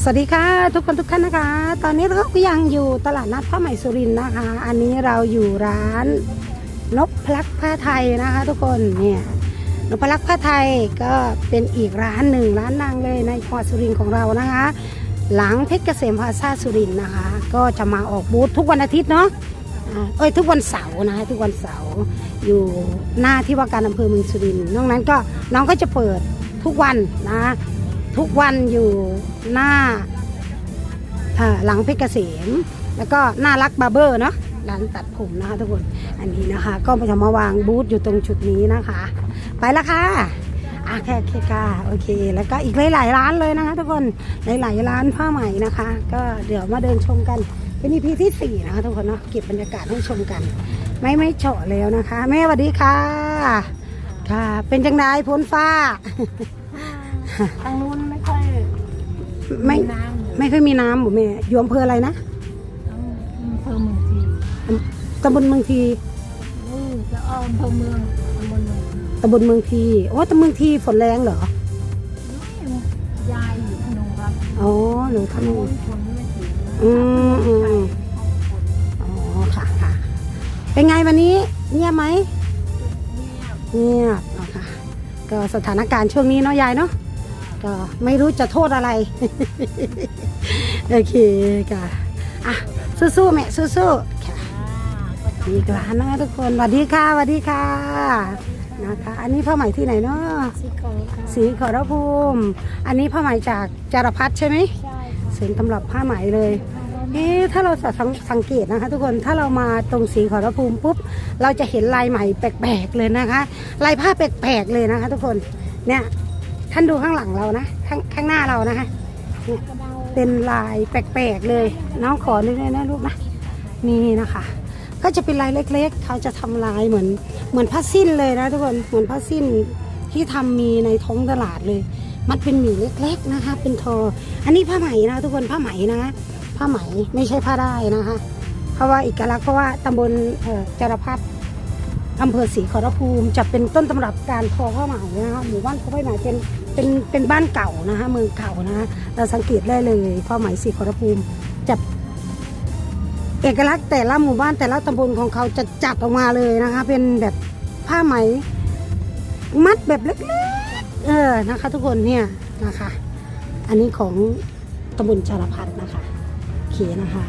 สวัสดีค่ะทุกคนทุกท่านนะคะ ตอนนี้เราก็ยังอยู่ตลาดนัดผ้าไหมสุรินทร์นะคะ อันนี้เราอยู่ร้านนกพลักผ้าไทยนะคะ ทุกคนเนี่ยนกพลักผ้าไทยก็เป็นอีกร้านหนึ่งร้านดังเลยในจังหวัดสุรินทร์ของเรานะคะ หลังเพชรเกษมพาซาสุรินทร์นะคะ ก็จะมาออกบูธทุกวันอาทิตย์เนาะเอ้ยทุกวันเสาร์นะคะทุกวันเสาร์อยู่หน้าที่ว่าการอำเภอเมืองสุรินทร์นอกนั้นก็น้องก็จะเปิดทุกวันนะ ทุกวันอยู่หน้าหลังเพชรเกษม แล้วก็น่ารักบาร์เบอร์เนาะร้านตัดผมนะคะทุกคนอันนี้นะคะ ก็จะมาวางบูธอยู่ตรงจุดนี้นะคะ ไปแล้วค่ะอะแค่แค่ค่ะโอเค แล้วก็อีกหลายๆร้านเลยนะคะ ทุกคนหลายๆร้านผ้าไหมนะคะ ก็เดี๋ยวมาเดินชมกันเป็น EP ที่สี่นะคะทุกคนเนาะเก็บบรรยากาศให้ชมกัน ไม่ไม่เฉาะแล้วนะคะ แม่สวัสดีค่ะ ค่ะ เป็นจังไดพ้นฟ้า ทางนู้นไม่ค่อยไม่น้ำไม่ค่อยมีน้ำหมูแม่อยู่อำเภออะไรนะอำเภอเมืองจีนตำบลเมืองทีนี่จะเอาอำเภอเมืองตำบลเมืองตำบลเมืองทีโอ้ตำบลเมืองทีฝนแรงเหรอนี่ยายอยู่พนมรัตน์อ๋อหนูทำโน้นฝนไม่ถึงอืมอืมอืมอ๋อค่ะค่ะ เป็นไงวันนี้เงียบไหมเงียบเอาค่ะก็สถานการณ์ช่วงนี้เนาะยายเนาะ ก็ไม่รู้จะโทษอะไร โอเคค่ะอะสู้ๆแม่สู้ๆค่ะอีกร้านนะคะทุกคนสวัสดีค่ะสวัสดีค่ะนะคะอันนี้ผ้าไหมที่ไหนเนาะสิโกค่ะสีขอรภูมิ อันนี้ผ้าไหมจากจารพัฒใช่ไหมใช่เสียงตำรับผ้าไหมเลยเอ๊ะถ้าเราสังสังเกตนะคะ ทุกคนถ้าเรามาตรงสีขอรภูมิปุ๊บเราจะเห็นลายไหมแปลกๆเลยนะคะ ลายผ้าแปลกๆเลยนะคะ ทุกคนเนี่ย ท่านดูข้างหลังเรานะข้างข้างหน้าเรานะคะเป็นลายแปลกๆเลย น้องขอด้วยนะลูกนะนี่นะคะ ก็จะเป็นลายเล็ก ๆ เขาจะทำลายเหมือนเหมือนผ้าสิ้นเลยนะทุกคนเหมือนผ้าสิ้นที่ทำมีในท้องตลาดเลย มันเป็นหมีเล็ก ๆนะคะ เป็นทอ อันนี้ผ้าไหมนะทุกคนผ้าไหมนะผ้าไหมไม่ใช่ผ้าได้นะคะ เพราะว่าเอกลักษณ์เพราะว่าตำบลเอ่อจรพัฒ อำเภอศรีขอรภูมิ จะเป็นต้นตำรับการทอผ้าไหมนะคะหมู่บ้านเขาไปไหนเป็นเป็นเป็นบ้านเก่านะคะเมืองเก่านะคะเราสังเกตได้เลยผ้าไหมศรีขอรภูมิจะเอกลักษณ์แต่ละหมู่บ้านแต่ละตำบลของเขาจะจัดออกมาเลยนะคะ เป็นแบบผ้าไหม มัดแบบเล็กๆเออนะคะ ทุกคนเนี่ยนะคะ อันนี้ของตำบลจารพัฒนะคะโอเคนะคะ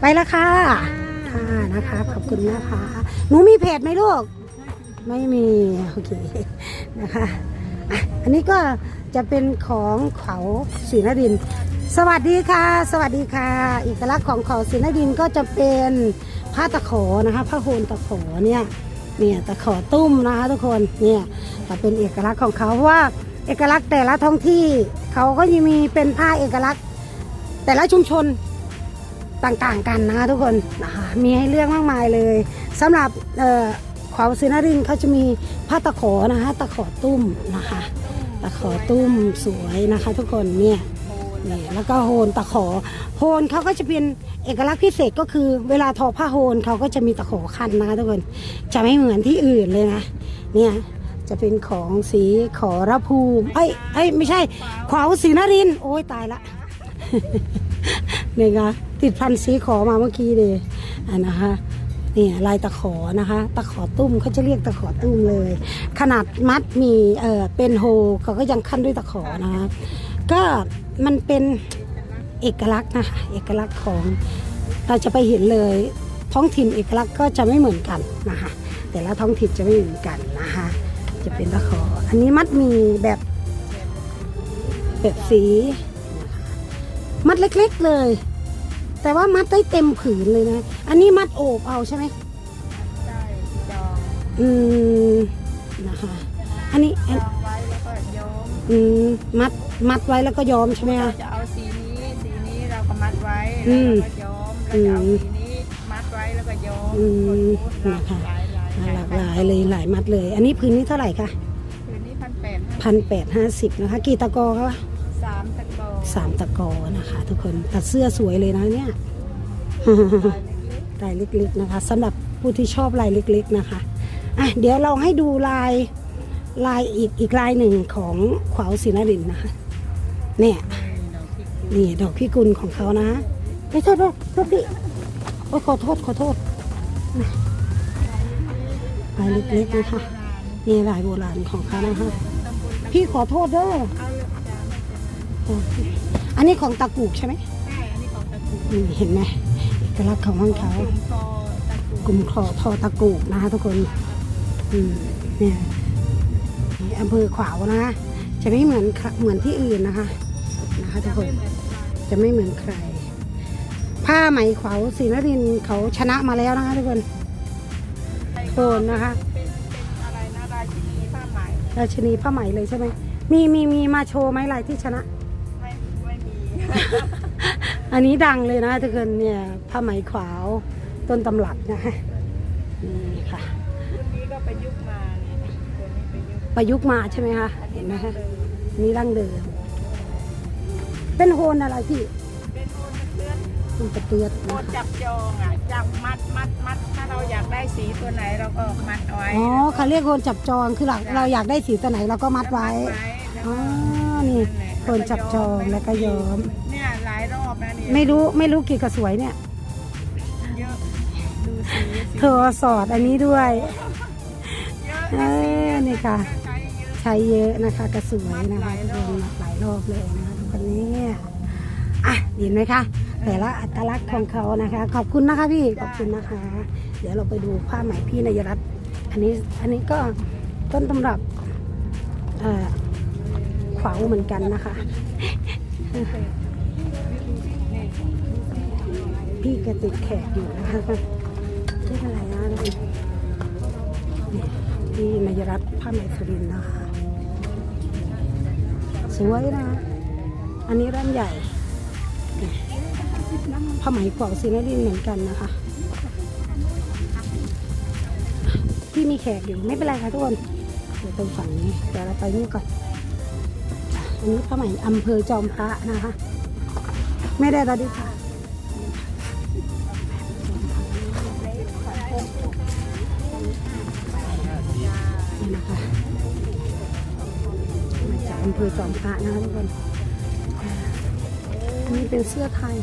ไปล้วค่ะ ค่ะนะคะ ขอบคุณนะคะหนูมีเพจไหมลูก ไม่มี โอเคนะคะอันนี้ก็จะเป็นของเขาศรีนริน สวัสดีค่ะ สวัสดีค่ะเอกลักษณ์ของเขาศรีนรินก็จะเป็นผ้าตะขอนะคะผ้าโฮนตะขอเนี่ยเนี่ยตะขอตุ้มนะคะทุกคนเนี่ยจะเป็นเอกลักษณ์ของเขาเพราะว่าเอกลักษณ์แต่ละท้องที่เขาก็ยังมีเป็นผ้าเอกลักษณ์ แต่ละชุมชน ต่างๆกันนะคะทุกคนนะคะมีให้เลือกมากมายเลยสำหรับเอ่อขวาวศรีนรินเขาจะมีผ้าตะขอนะคะตะขอตุ้มนะคะตะขอตุ้มสวยนะคะ ทุกคนเนี่ยนี่แล้วก็โฮนตะขอโฮนเขาก็จะเป็นเอกลักษณ์พิเศษก็คือ เวลาทอผ้าโฮนเขาก็จะมีตะขอคันนะคะทุกคนจะไม่เหมือนที่อื่นเลยนะเนี่ยจะเป็นของสีขอระภูมิเอ้ยเอ้ยไม่ใช่ขวาวศรีนรินโอ้ยตายละ นี่คะติดพันสีขอมาเมื่อกี้เลยอะนะคะเนี่ยลายตะขอนะคะ ตะขอตุ้มเขาจะเรียกตะขอตุ้มเลย ขนาดมัดมีเออเป็นโฮเขาก็ยังขั้นด้วยตะขอนะคะก็มันเป็นเอกลักษณ์นะคะเอกลักษณ์ของเราจะไปเห็นเลย ท้องถิ่นเอกลักษณ์ก็จะไม่เหมือนกันนะคะ แต่ละท้องถิ่นจะไม่เหมือนกันนะคะ จะเป็นตะขอ อันนี้มัดมีแบบแบบสี มัดเล็กๆเลย แต่ว่ามัดได้เต็มผืนเลยนะ อันนี้มัดโอบเอาใช่ไหมได้จองอืมนะคะ อันนี้อันจองไว้แล้วก็ย้อมอืมมัดมัดไว้แล้วก็ย้อมใช่ไหมเราคะ จะเอาสีนี้ สีนี้เราก็มัดไว้อืแล้วมเราก็ย้อมแล้วจะเอาสีนี้มัดไว้แล้วก็ย้อมอืมหลากนะคะ หลายหลายหลากหลายเลยหลายมัดเลย อันนี้พื้นนี้เท่าไหร่คะ คืนนี้พันแปดพันแปดห้าสิบนะคะ กี่ตะกอคะ สามตะกอสามตะกนะคะ ทุกคนตัดเสื้อสวยเลยนะเนี่ยลายเล็กๆนะคะสำหรับผู้ที่ชอบลายเล็กๆนะคะอะเดี๋ยวเราให้ดูลายลายอีกอีกลายหนึ่งของขวาวศินรินนะคะเนี่ยนี่เราที่กลัวนี่ดอกพิกุลของเขานะไม่โทษด้วยลูกดิโอ้ขอโทษขอโทษลายเล็กๆนะคะนี่ลายโบราณของเขานะคะพี่ขอโทษเด้อ โอเคอันนี้ของตะกูกใช่ไหมใช่ อันนี้ของตะกูนี่เห็นไหมเอกลักษณ์ของของเขากลุ่มคอตะกูกลุ่มคลอทอตะกูกนะคะทุกคนอืมเนี่ยนี่อำเภอขวาวนะจะไม่เหมือนค่ะเหมือนที่อื่นนะคะนะคะทุกคนจะไม่เหมือนใคร ผ้าไหมขวาวศรีนรินทร์เขาชนะมาแล้วนะคะทุกคนโคนนะคะเป็นเป็นอะไรนะราชินีผ้าไหมราชินีผ้าไหมเลยใช่ไหมมีมีมีมาโชว์ไหมลายที่ชนะไม่ไม่มี อันนี้ดังเลยนะทุกคนเนี่ยผ้าไหมขวาว ต้นตำรับนะคะนี่ค่ะรุ่นนี้ก็ไปยุคมาเนี่ยตัวนี้ไปยุคประยุกต์มาใช่ไหมคะเห็นไหมคะนี่ดั้งเดิม เป็นโฮนอะไรพี่เป็นโอนเพื่อนมันจะเตือนโอนะนคะจับจองอะจับมัดมัดมัดถ้าเราอยากได้สีตัวไหนเราก็มัดเอาไว้อ๋อเขาเรียกโฮนจับจองคือหลักเราอยากได้สีตัวไหนเราก็มัดไว้แล้วอ๋อก็นี่ นั่นแหละโฮนจับจองแล้วก็ย้อม เนี่ยหลายรอบแล้วเนี่ยไม่รู้ไม่รู้กี่กระสวยเนี่ย เยอะดูสีสีเธอสอดอันนี้ด้วยเยอะเออนี่ค่ะ ใช้เยอะใช้เยอะนะคะ กระสวยนะคะทุกคนหลายรอบเลยนะคะทุกคนนี้อะเห็นไหมคะ แต่ละอัตลักษณ์ของเขานะคะ ขอบคุณนะคะพี่ขอบคุณนะคะ เดี๋ยวเราไปดูผ้าไหมพี่นายรัตน์อันนี้อันนี้ก็ต้นตำรับเอ่อ ขวาเหมือนกันนะคะ พี่แกติดแขกอยู่นะคะชื่ออะไรนะนี่พี่นายรัตผ้าไหมสุรินนะคะ สวยนะ อันนี้ร้านใหญ่ผ้าไหมกวาวซีนรินเหมือนกันนะคะพี่มีแขกอยู่ไม่เป็นไรค่ะทุกคนเดี๋ยวตรงฝั่งนี้เดี๋ยวเราไปนี่ก่อน อันนี้ผ้าไหมอำเภอจอมพระนะคะ ไม่ได้ตอนดีค่ะนี่นะคะมาจากอำเภอจอมพระนะคะทุกคนอันนี้เป็นเสื้อไทย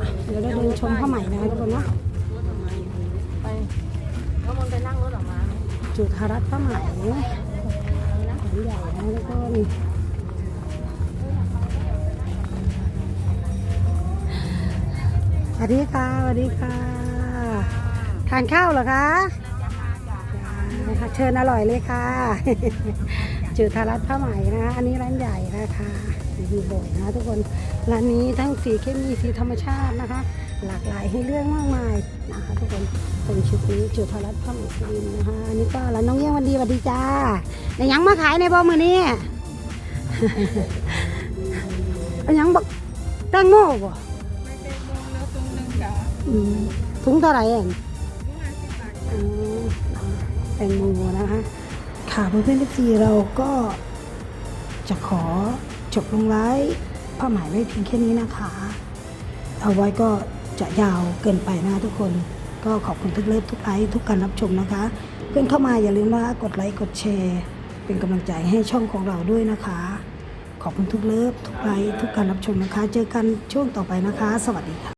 อะเดี๋ยวเราเดินชมผ้าไหมนะคะทุกคนเนาะไปแล้วมันไปนั่งรถออกมาจุฬารัตน์ผ้าไหม ใหญ่นะทุกคนสวัสดีค่ะสวัสดีค่ะ ทานข้าวเหรอคะนะคะเชิญอร่อยเลยค่ะ จุฬารัตน์ผ้าไหมนะคะอันนี้ร้านใหญ่นะคะอยู่บ่อยนะทุกคนร้านนี้ทั้งสีเคมีสีธรรมชาตินะคะ หลากหลายให้เรื่องมากมายนะคะ ทุกคนเป็นชุดนี้จุฬารัตน์ผ้าไหมสุรินทร์นะคะอันนี้ก็ร้านน้องเยี่ยมวันดีสวัสดีจ้าในยังมาขายในบ่มือนี้อันยังบอกแตงโมบ่ไม่เป็นวงแล้วตรงนึงจ้ะอืมถุงเท่าไหร่เองห้าสิบบาทอ๋อแตงโมนะคะ ค่ะเพื่อนๆทุกทีเราก็จะขอจบลงไลฟ์ผ้าหมายไว้เพียงแค่นี้นะคะ เอาไว้ก็จะยาวเกินไปนะทุกคนก็ขอบคุณทุกเลิฟทุกไลฟ์ทุกการรับชมนะคะ เพื่อนเข้ามาอย่าลืมว่ากดไลค์กดแชร์ เป็นกำลังใจให้ช่องของเราด้วยนะคะ ขอบคุณทุกเลิฟทุกไลฟ์ทุกการรับชมนะคะ เจอกันช่วงต่อไปนะคะ สวัสดีค่ะ